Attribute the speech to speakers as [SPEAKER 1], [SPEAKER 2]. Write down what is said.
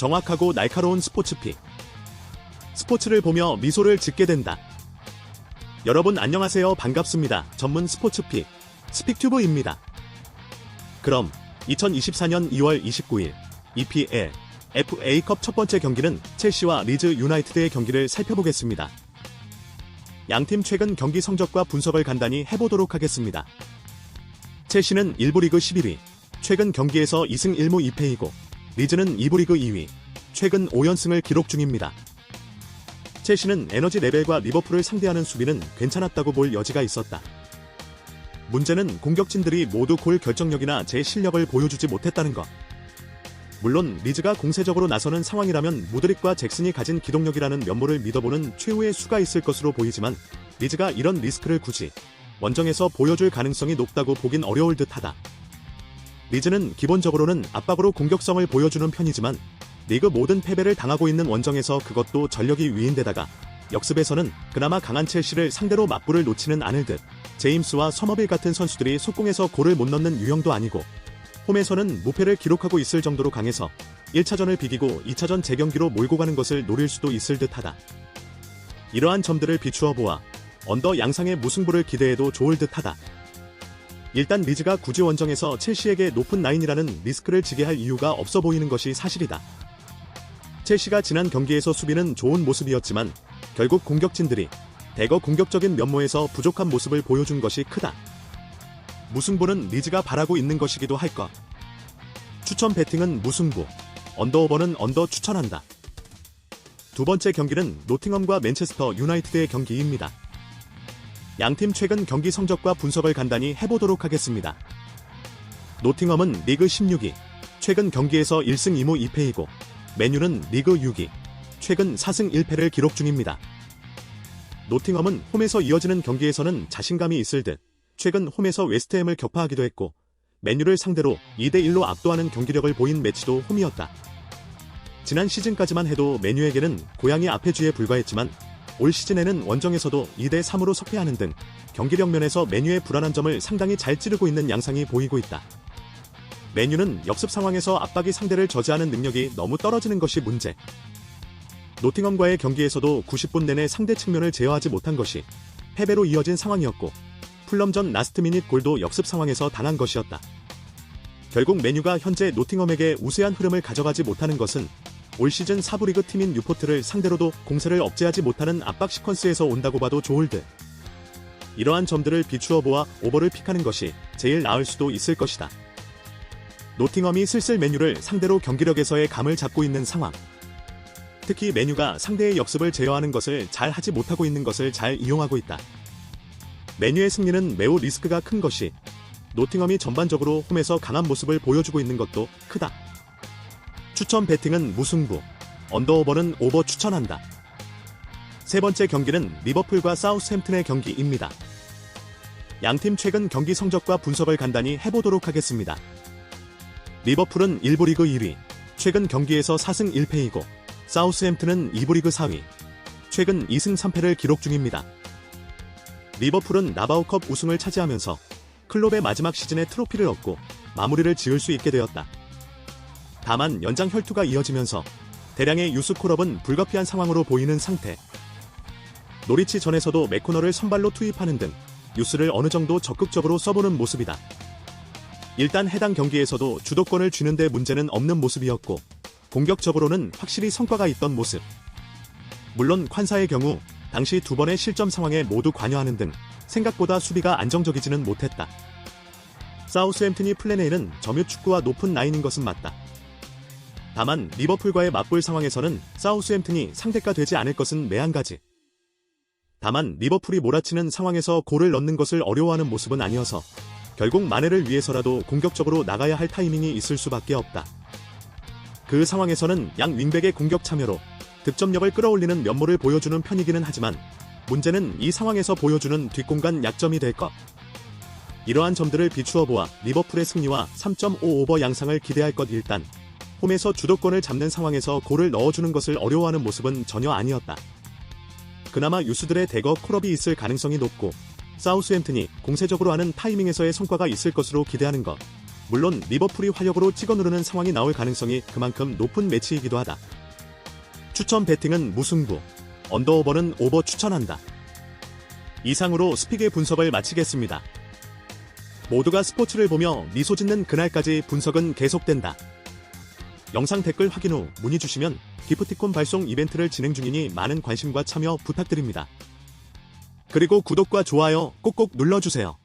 [SPEAKER 1] 정확하고 날카로운 스포츠픽. 스포츠를 보며 미소를 짓게 된다. 여러분 안녕하세요. 반갑습니다. 전문 스포츠픽 스픽튜브입니다. 그럼 2024년 2월 29일 EPL FA컵 첫 번째 경기는 첼시와 리즈 유나이티드의 경기를 살펴보겠습니다. 양팀 최근 경기 성적과 분석을 간단히 해보도록 하겠습니다. 첼시는 1부 리그 11위, 최근 경기에서 2승 1무 2패이고, 리즈는 2부 리그 2위, 최근 5연승을 기록 중입니다. 첼시는 에너지 레벨과 리버풀을 상대하는 수비는 괜찮았다고 볼 여지가 있었다. 문제는 공격진들이 모두 골 결정력이나 제 실력을 보여주지 못했다는 것. 물론 리즈가 공세적으로 나서는 상황이라면 무드릭과 잭슨이 가진 기동력이라는 면모를 믿어보는 최후의 수가 있을 것으로 보이지만 리즈가 이런 리스크를 굳이 원정에서 보여줄 가능성이 높다고 보긴 어려울 듯하다. 리즈는 기본적으로는 압박으로 공격성을 보여주는 편이지만 리그 모든 패배를 당하고 있는 원정에서 그것도 전력이 위인데다가 역습에서는 그나마 강한 첼시를 상대로 맞불을 놓지는 않을 듯 제임스와 서머빌 같은 선수들이 속공에서 골을 못 넣는 유형도 아니고 홈에서는 무패를 기록하고 있을 정도로 강해서 1차전을 비기고 2차전 재경기로 몰고 가는 것을 노릴 수도 있을 듯하다. 이러한 점들을 비추어 보아 언더 양상의 무승부를 기대해도 좋을 듯하다. 일단 리즈가 굳이 원정에서 첼시에게 높은 라인이라는 리스크를 지게 할 이유가 없어 보이는 것이 사실이다. 첼시가 지난 경기에서 수비는 좋은 모습이었지만 결국 공격진들이 대거 공격적인 면모에서 부족한 모습을 보여준 것이 크다. 무승부는 리즈가 바라고 있는 것이기도 할 것. 추천 배팅은 무승부, 언더오버는 언더 추천한다. 두 번째 경기는 노팅엄과 맨체스터 유나이티드의 경기입니다. 양팀 최근 경기 성적과 분석을 간단히 해보도록 하겠습니다. 노팅엄은 리그 16위, 최근 경기에서 1승 2무 2패이고, 맨유는 리그 6위, 최근 4승 1패를 기록 중입니다. 노팅엄은 홈에서 이어지는 경기에서는 자신감이 있을 듯, 최근 홈에서 웨스트햄을 격파하기도 했고 맨유를 상대로 2대1로 압도하는 경기력을 보인 매치도 홈이었다. 지난 시즌까지만 해도 맨유에게는 고양이 앞에 쥐에 불과했지만 올 시즌에는 원정에서도 2대 3으로 석패하는 등 경기력 면에서 맨유의 불안한 점을 상당히 잘 찌르고 있는 양상이 보이고 있다. 맨유는 역습 상황에서 압박이 상대를 저지하는 능력이 너무 떨어지는 것이 문제. 노팅엄과의 경기에서도 90분 내내 상대 측면을 제어하지 못한 것이 패배로 이어진 상황이었고 풀럼 전 라스트 미닛 골도 역습 상황에서 당한 것이었다. 결국 메뉴가 현재 노팅엄에게 우세한 흐름을 가져가지 못하는 것은 올 시즌 4부 리그 팀인 뉴포트를 상대로도 공세를 억제하지 못하는 압박 시퀀스에서 온다고 봐도 좋을 듯. 이러한 점들을 비추어 보아 오버를 픽하는 것이 제일 나을 수도 있을 것이다. 노팅엄이 슬슬 메뉴를 상대로 경기력에서의 감을 잡고 있는 상황. 특히 메뉴가 상대의 역습을 제어하는 것을 잘 하지 못하고 있는 것을 잘 이용하고 있다. 메뉴의 승리는 매우 리스크가 큰 것이 노팅엄이 전반적으로 홈에서 강한 모습을 보여주고 있는 것도 크다. 추천 배팅은 무승부, 언더오버는 오버 추천한다. 세 번째 경기는 리버풀과 사우스햄튼의 경기입니다. 양팀 최근 경기 성적과 분석을 간단히 해보도록 하겠습니다. 리버풀은 1부 리그 1위, 최근 경기에서 4승 1패이고, 사우스햄튼은 2부 리그 4위, 최근 2승 3패를 기록 중입니다. 리버풀은 나바우컵 우승을 차지하면서 클롭의 마지막 시즌에 트로피를 얻고 마무리를 지을 수 있게 되었다. 다만 연장 혈투가 이어지면서 대량의 유스 콜업은 불가피한 상황으로 보이는 상태. 노리치 전에서도 맥코너를 선발로 투입하는 등 유스를 어느 정도 적극적으로 써보는 모습이다. 일단 해당 경기에서도 주도권을 쥐는데 문제는 없는 모습이었고 공격적으로는 확실히 성과가 있던 모습. 물론 콴사의 경우 당시 두 번의 실점 상황에 모두 관여하는 등 생각보다 수비가 안정적이지는 못했다. 사우스햄튼이 플랜 A는 점유 축구와 높은 라인인 것은 맞다. 다만 리버풀과의 맞불 상황에서는 사우스햄튼이 상대가 되지 않을 것은 매한 가지. 다만 리버풀이 몰아치는 상황에서 골을 넣는 것을 어려워하는 모습은 아니어서 결국 만회를 위해서라도 공격적으로 나가야 할 타이밍이 있을 수밖에 없다. 그 상황에서는 양 윙백의 공격 참여로 득점력을 끌어올리는 면모를 보여주는 편이기는 하지만 문제는 이 상황에서 보여주는 뒷공간 약점이 될 것. 이러한 점들을 비추어 보아 리버풀의 승리와 3.5 오버 양상을 기대할 것 일단 홈에서 주도권을 잡는 상황에서 골을 넣어주는 것을 어려워하는 모습은 전혀 아니었다. 그나마 유수들의 대거 콜업이 있을 가능성이 높고 사우스햄튼이 공세적으로 하는 타이밍에서의 성과가 있을 것으로 기대하는 것. 물론 리버풀이 활력으로 찍어 누르는 상황이 나올 가능성이 그만큼 높은 매치이기도 하다. 추천 배팅은 무승부, 언더오버는 오버 추천한다. 이상으로 스픽의 분석을 마치겠습니다. 모두가 스포츠를 보며 미소 짓는 그날까지 분석은 계속된다. 영상 댓글 확인 후 문의 주시면 기프티콘 발송 이벤트를 진행 중이니 많은 관심과 참여 부탁드립니다. 그리고 구독과 좋아요 꼭꼭 눌러주세요.